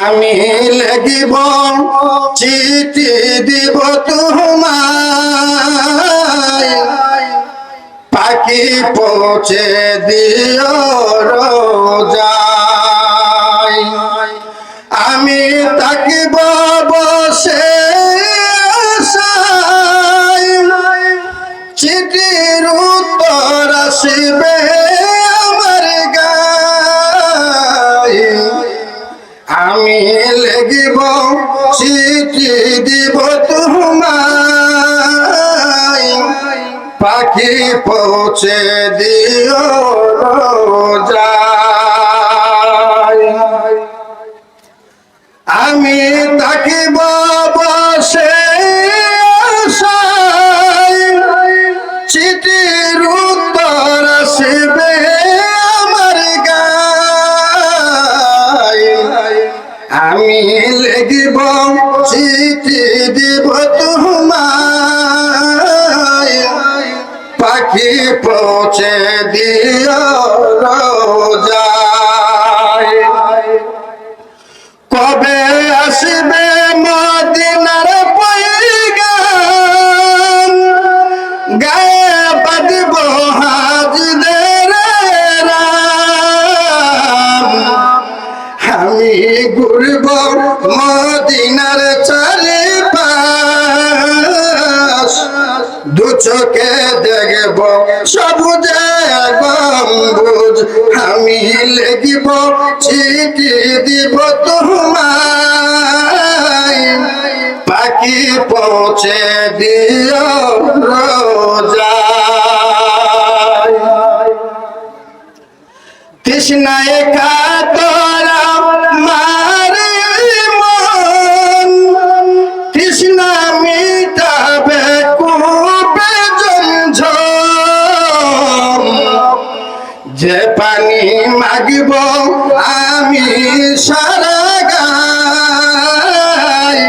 আমি লাগিব, চিঠি দিব তোমায়। পাখি পৌঁছে দিও রোজায়। আমি তাকিব বসে চিঠির উত্তর আসিবে চিঠি দিব তোমায়? পাখি পৌঁছে দিও রোজায় চোখে দেখব সবুজে গম্বুজ। আমি লেগিব চিঠি দিব তোমায়। পাখি পৌঁছে দিও রোজায়। তৃষ্ণায় কাতরা মাগিব আমি সারা গাই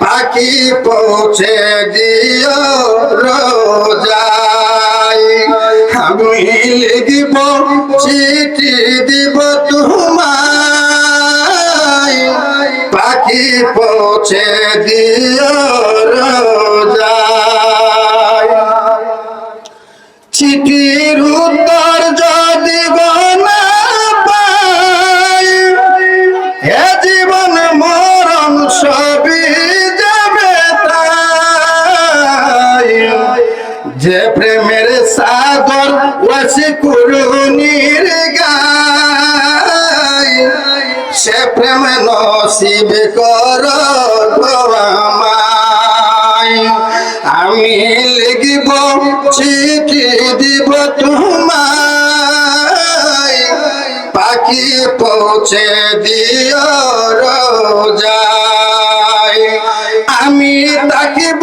পাখি পৌঁছে দিও রোজাই আমি লিখিব, চিঠি দিব তোমায়। পাখি পৌঁছে দিও যে প্রেমের সাগর ওয়াসি করুনির গায়, সে প্রেম নসিব কর আমি লিখিব, চিঠি দিব তোমায়, পাখি পৌঁছে দিও রোজায়। আমি তাকিব